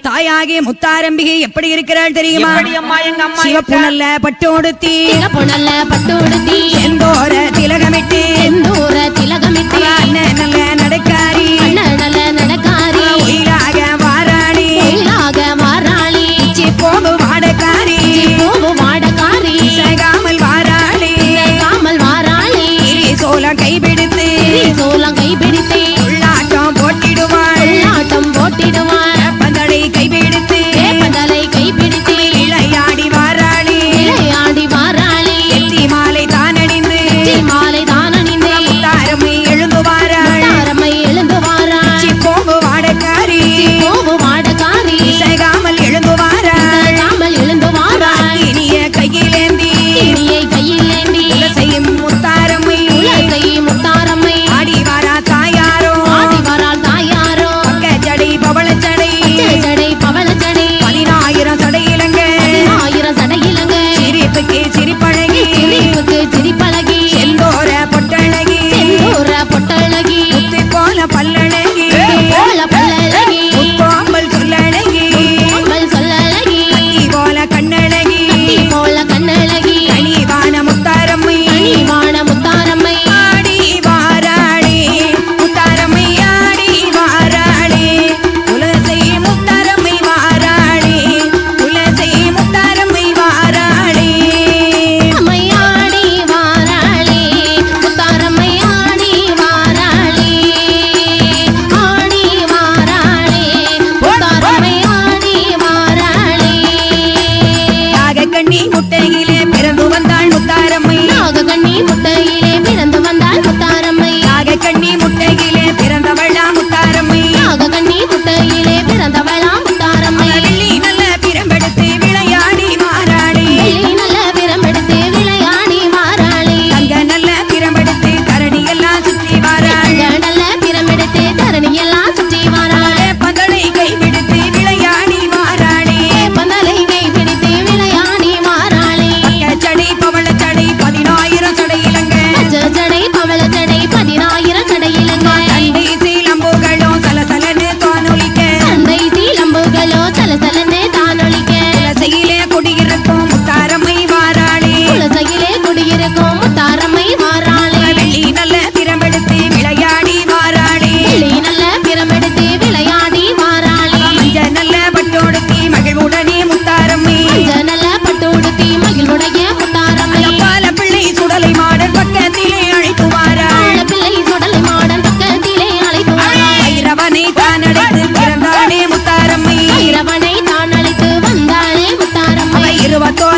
தாயாகிய முத்தாரம்பிகை எப்படி இருக்கிறாள் தெரியுமா? சிவப்புணல்ல பட்டோடுத்தி புனல்ல பட்டோடுத்தி எந்தோர திலகமிட்டு. எந்தோர திலகமிட்டு. நல்ல நடக்காரி. நல்ல நடக்காரி. உயிராக வாராணி. உயிராக வாராணி. இச்சி போகு வாடக்காரி. போகு வாடக்காரி. சகாமல் வாராளி காமல் வாராளி சோழ கைபி பண்ணி முட்டை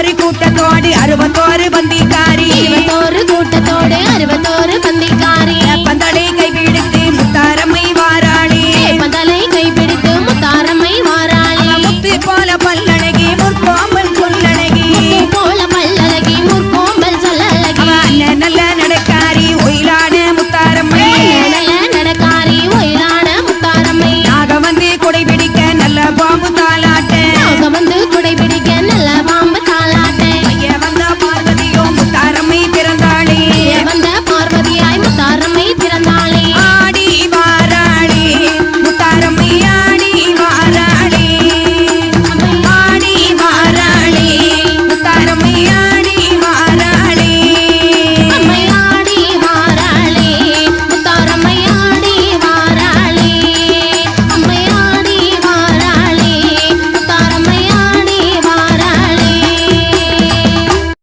இருபத்தோரு கூட்டத்தோடு அறுபத்தோரு பந்திக்காரி. இருபத்தோரு கூட்டத்தோடு அறுபத்தோரு பந்திக்காரி.